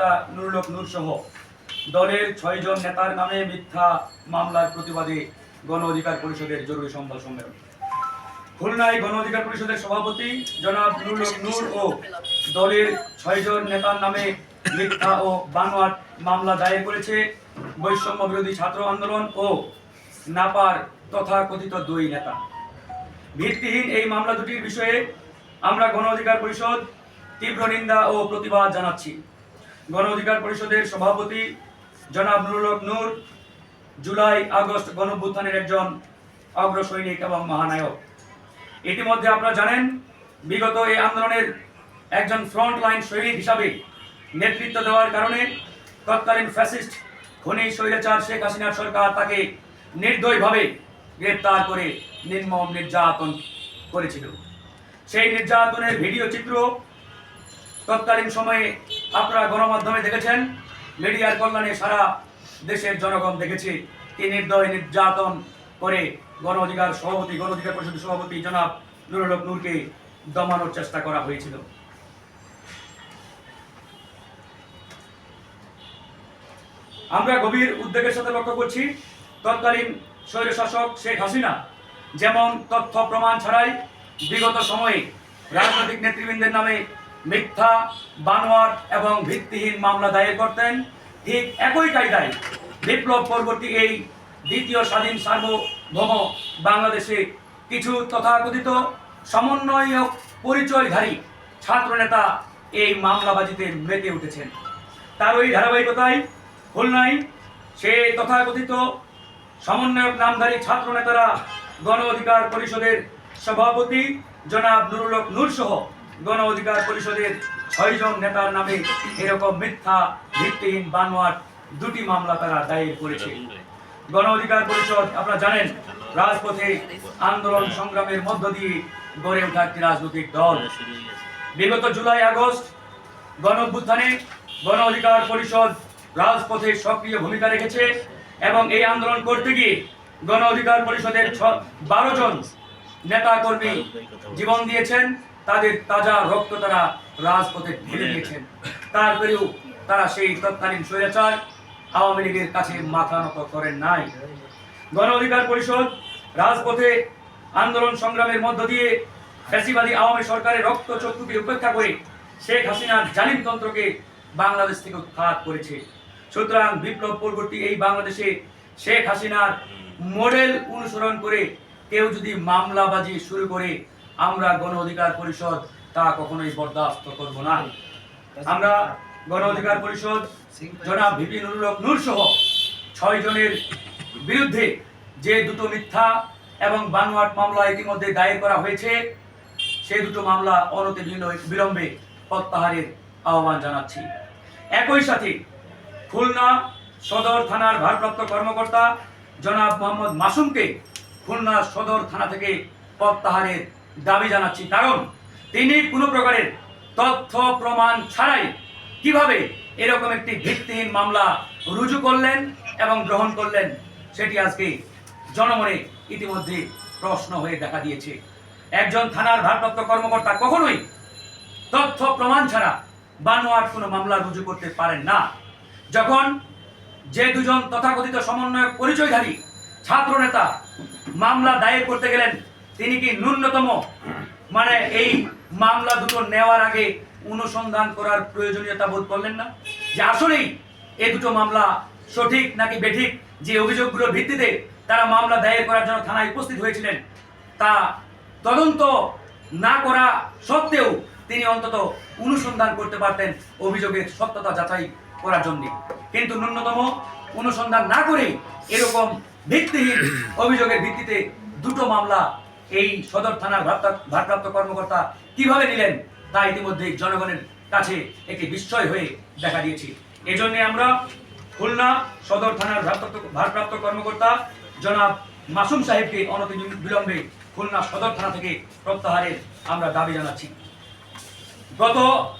জনতা নুরুলক নূর সহ দলের ছয়জন নেতার নামে মিথ্যা মামলার প্রতিবাদে গণ অধিকার পরিষদের জরুরি সংবাদ সম্মেলন। খুলনায় গণ অধিকার পরিষদের সভাপতি জনাব নুরুলক নূর ও দলের ছয়জন নেতার নামে মিথ্যা ও বানোয়াট মামলা দায়ের করেছে বৈষম্য বিরোধী ছাত্র আন্দোলন ও নাপার তথাকথিত দুই নেতা। ভিত্তিহীন এই মামলা দুটির বিষয়ে আমরা গণ অধিকার পরিষদ তীব্র নিন্দা ও প্রতিবাদ জানাচ্ছি। গণ অধিকার পরিষদের সভাপতি জনাব নুরুলক নূর, জুলাই আগস্ট গণভ্যুত্থানের একজন অগ্রসৈনিক এবং মহানায়ক। ইতিমধ্যে আপনারা জানেন, বিগত এই আন্দোলনের একজন ফ্রন্ট লাইন সৈনিক হিসাবে নেতৃত্ব দেওয়ার কারণে তৎকালীন ফ্যাসিস্ট খনি স্বৈরাচার শেখ হাসিনার সরকার তাকে নির্দয়ভাবে গ্রেপ্তার করে নির্মম নির্যাতন করেছিল। সেই নির্যাতনের ভিডিও চিত্র তৎকালীন সময়ে আপনারা গণমাধ্যমে দেখেছেন, মিডিয়ার কল্যাণে সারা দেশের জনগণ দেখেছে কি নির্দয় নির্যাতন করে গণ অধিকার সভাপতি, গণ অধিকার পরিষদের সভাপতি জনাব নুরুল নূরকে দমানোর চেষ্টা করা হয়েছিল। আমরা গভীর উদ্বেগের সাথে লক্ষ্য করছি, তৎকালীন স্বৈরশাসক শেখ হাসিনা যেমন তথ্য প্রমাণ ছাড়াই বিগত সময়ে রাজনৈতিক নেতৃবৃন্দের নামে মিথ্যা বানোয়ার এবং ভিত্তিহীন মামলা দায়ের করতেন। ঠিক একই কায়দায় বিপ্লব পরবর্তী এই দ্বিতীয় স্বাধীন সার্বভৌম বাংলাদেশে কিছু তথাকথিত সমন্বয়ক পরিচয়ধারী ছাত্রনেতা এই মামলাবাজিতে মেতে উঠেছেন। তার ওই ধারাবাহিকতায় খুলনায় সে তথাকথিত সমন্বয়ক নামধারী ছাত্রনেতারা গণ অধিকার পরিষদের সভাপতি জনাব নুরুল হক নূর সহ গণ অধিকার পরিষদের ছয়জন নেতার নামে এরকম মিথ্যা, ভিত্তিহীন বানোয়ার দুটি মামলা তারা দায়ের করেছে। গণ অধিকার পরিষদ, আপনারা জানেন, রাজপথে আন্দোলন সংগ্রামের মধ্য দিয়ে গড়ে ওঠা একটি রাজনৈতিক দল। বিগত জুলাই, আগস্ট, গণ অভ্যুত্থানে গণ অধিকার পরিষদ রাজপথে সক্রিয় ভূমিকা রেখেছে এবং এই আন্দোলন করতে গিয়ে গণ অধিকার পরিষদের ছ বারো জন নেতা কর্মী জীবন দিয়েছেন। তাদের তাজা রক্ত তারা রাজপথে ঢেলে দিয়েছেন। তারপরেও তারা সেই তৎকালীন স্বৈরাচার আওয়ামী লীগের কাছে মাথা নত করেন নাই। গণ অধিকার পরিষদ রাজপথে আন্দোলন সংগ্রামের মধ্য দিয়ে ফ্যাসিবাদী আওয়ামী সরকারের রক্ত চক্ষুকে উপেক্ষা করে শেখ হাসিনার জালিমতন্ত্রকে বাংলাদেশ থেকে উৎখাত করেছে। সুতরাং বিপ্লব পরবর্তী এই বাংলাদেশে শেখ হাসিনার মডেল অনুসরণ করে কেউ যদি মামলাবাজি শুরু করে আমরা গণ অধিকার পরিষদ, তা কখনোই বরদাস্ত করব না। আমরা গণ অধিকার পরিষদ, জনাব ভিপি নুরুল নূর সহ ছয় জনের বিরুদ্ধে যে দুটো মিথ্যা এবং বানোয়াট মামলা ইতিমধ্যে দায়ের করা হয়েছে সেই দুটো মামলা অনতি বিলম্বে প্রত্যাহারের আহ্বান জানাচ্ছি। একই সাথে খুলনা সদর থানার ভারপ্রাপ্ত কর্মকর্তা জনাব মোহাম্মদ মাসুমকে খুলনা সদর থানা থেকে প্রত্যাহারের দাবি জানাচ্ছি। কারণ তিনি কোনো প্রকারের তথ্য, প্রমাণ ছাড়াই কীভাবে এরকম একটি ভিত্তিহীন মামলা রুজু করলেন এবং গ্রহণ করলেন, সেটি আজকে জনমনে ইতিমধ্যে প্রশ্ন হয়ে দেখা দিয়েছে। একজন থানার ভারপ্রাপ্ত কর্মকর্তা কখনোই তথ্য, প্রমাণ ছাড়া বানোয়ার কোনো মামলা রুজু করতে পারেন না। যখন যে দুজন তথাকথিত সমন্বয়ক পরিচয়ধারী ছাত্র নেতা মামলা দায়ের করতে গেলেন তিনি কি ন্যূনতম? মানে এই মামলা দুটো নেওয়ার আগে অনুসন্ধান করার প্রয়োজনীয়তা বোধ করলেন না? যে আসলেই এই দুটো মামলা সঠিক নাকি বেঠিক, যে অভিযোগগুলোর ভিত্তিতে তারা মামলা দায়ের করার জন্য থানায় উপস্থিত হয়েছিলেন, তা তদন্ত না করা সত্ত্বেও তিনি অন্তত অনুসন্ধান করতে পারতেন অভিযোগের সত্যতা যাচাই করার জন্য। কিন্তু ন্যূনতম অনুসন্ধান না করে এরকম ভিত্তিহীন অভিযোগের ভিত্তিতে দুটো মামলা এই সদর থানার ভারপ্রাপ্ত- কর্মকর্তা কীভাবে নিলেন তা ইতিমধ্যে জনগণের কাছে একটি বিস্ময় হয়ে দেখা দিয়েছি। এজন্য আমরা খুলনা সদর থানার ভারপ্রাপ্ত কর্মকর্তা জনাব মাসুম সাহেবকে অনতি বিলম্বে খুলনা সদর থানা থেকে প্রত্যাহারের আমরা দাবি জানাচ্ছি। গত